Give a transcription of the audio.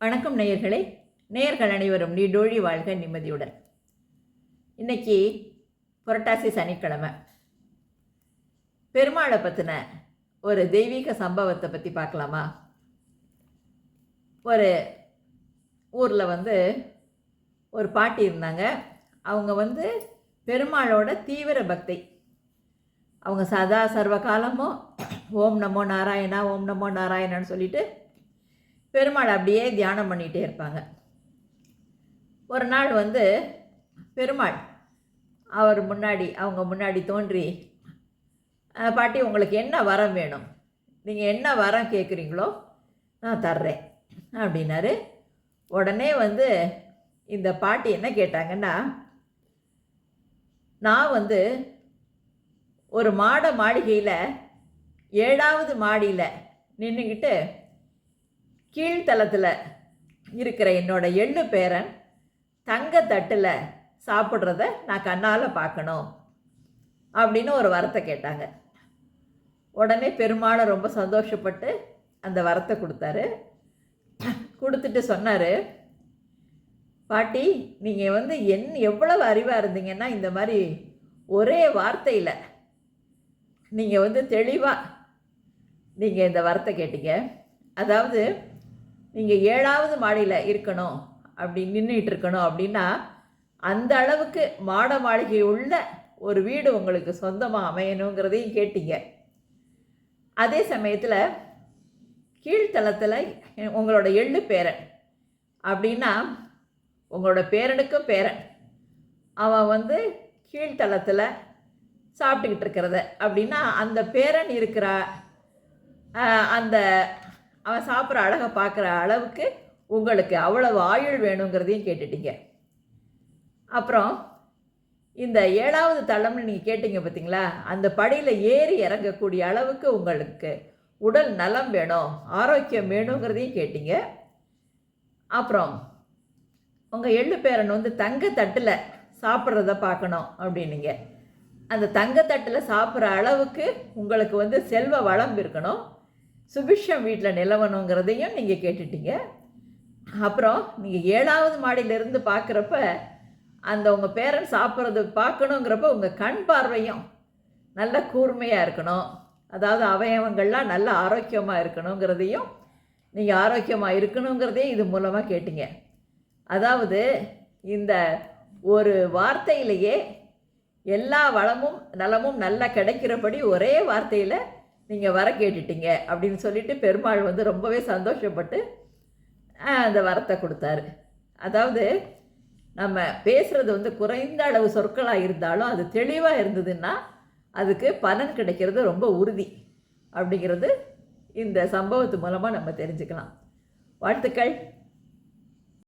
வணக்கம் நேயர்களே. நேயர்கள் அனைவரும் நீடோழி வாழ்க நிம்மதியுடன். இன்னைக்கு புரட்டாசி சனிக்கிழமை. பெருமாளை பற்றின ஒரு தெய்வீக சம்பவத்தை பற்றி பார்க்கலாமா? ஒரு ஊரில் வந்து ஒரு பாட்டி இருந்தாங்க. அவங்க வந்து பெருமாளோட தீவிர பக்தி. அவங்க சதா சர்வ காலமும் ஓம் நமோ நாராயணா ஓம் நமோ நாராயணான்னு சொல்லிட்டு பெருமாள் அப்படியே தியானம் பண்ணிகிட்டே இருப்பாங்க. ஒரு நாள் வந்து பெருமாள் அவர் முன்னாடி அவங்க முன்னாடி தோன்றி பாட்டி உங்களுக்கு என்ன வரம் வேணும்? நீங்கள் என்ன வரம் கேட்குறீங்களோ நான் தர்றேன். அப்படின்னாரு. உடனே வந்து இந்த பாட்டி என்ன கேட்டாங்கன்னா நான் வந்து ஒரு மாட மாளிகையில் ஏழாவது மாடியில் நின்றுக்கிட்டு கீழ்த்தளத்தில் இருக்கிற என்னோட எள்ளு பேரன் தங்கத்தட்டில் சாப்பிட்றத நான் கண்ணால் பார்க்கணும் அப்படின்னு ஒரு வரத்தை கேட்டாங்க. உடனே பெருமாளை ரொம்ப சந்தோஷப்பட்டு அந்த வரத்தை கொடுத்தாரு. கொடுத்துட்டு சொன்னார் பாட்டி நீங்கள் வந்து என் எவ்வளவு அறிவாக இருந்தீங்கன்னா இந்த மாதிரி ஒரே வார்த்தையில் நீங்கள் வந்து தெளிவாக நீங்கள் இந்த வரத்தை கேட்டீங்க. அதாவது நீங்கள் ஏழாவது மாடியில் இருக்கணும் அப்படி நின்றுட்டு இருக்கணும் அப்படின்னா அந்த அளவுக்கு மாட மாளிகை உள்ள ஒரு வீடு உங்களுக்கு சொந்தமாக அமையணுங்கிறதையும் கேட்டீங்க. அதே சமயத்தில் கீழ்த்தளத்தில் உங்களோட எள்ளு பேரன். அப்படின்னா உங்களோட பேரனுக்கும் பேரன். அவன் வந்து கீழ்த்தளத்தில் சாப்பிட்டுக்கிட்டு இருக்கிறத. அப்படின்னா அந்த பேரன் இருக்கிற அந்த அவன் சாப்பிட்ற அழகை பார்க்குற அளவுக்கு உங்களுக்கு அவ்வளவு ஆயுள் வேணுங்கிறதையும் கேட்டுட்டீங்க. அப்புறம் இந்த ஏழாவது தளம்னு நீங்கள் கேட்டீங்க பார்த்தீங்களா அந்த படியில் ஏறி இறங்கக்கூடிய அளவுக்கு உங்களுக்கு உடல் நலம் வேணும் ஆரோக்கியம் வேணுங்கிறதையும் கேட்டீங்க. அப்புறம் உங்கள் எள்ளு பேரன் வந்து தங்க தட்டில் சாப்பிட்றத பார்க்கணும் அப்படின்னீங்க. அந்த தங்கத்தட்டில் சாப்பிட்ற அளவுக்கு உங்களுக்கு வந்து செல்வ வளம் இருக்கணும். சுபிஷம் வீட்டில் நிலவணுங்கிறதையும் நீங்கள் கேட்டுட்டீங்க. அப்புறம் நீங்கள் ஏழாவது மாடியிலிருந்து பார்க்குறப்ப அந்த உங்கள் பேரன் சாப்பிட்றது பார்க்கணுங்கிறப்ப உங்கள் கண் பார்வையும் நல்ல கூர்மையாக இருக்கணும். அதாவது அவயவங்கள்லாம் நல்ல ஆரோக்கியமாக இருக்கணுங்கிறதையும் நீங்கள் ஆரோக்கியமாக இருக்கணுங்கிறதையும் இது மூலமாக கேட்டீங்க. அதாவது இந்த ஒரு வார்த்தையிலேயே எல்லா வளமும் நலமும் நல்லா கிடைக்கிறபடி ஒரே வார்த்தையில் நீங்கள் வர கேட்டுட்டீங்க அப்படின்னு சொல்லிட்டு பெருமாள் வந்து ரொம்பவே சந்தோஷப்பட்டு அந்த வரத்தை கொடுத்தாரு. அதாவது நம்ம பேசுகிறது வந்து குறைந்த அளவு சொற்களாக இருந்தாலும் அது தெளிவாக இருந்ததுன்னா அதுக்கு பலன் கிடைக்கிறது ரொம்ப உறுதி அப்படிங்கிறது இந்த சம்பவத்து மூலமாக நம்ம தெரிஞ்சுக்கலாம். வாழ்த்துக்கள்.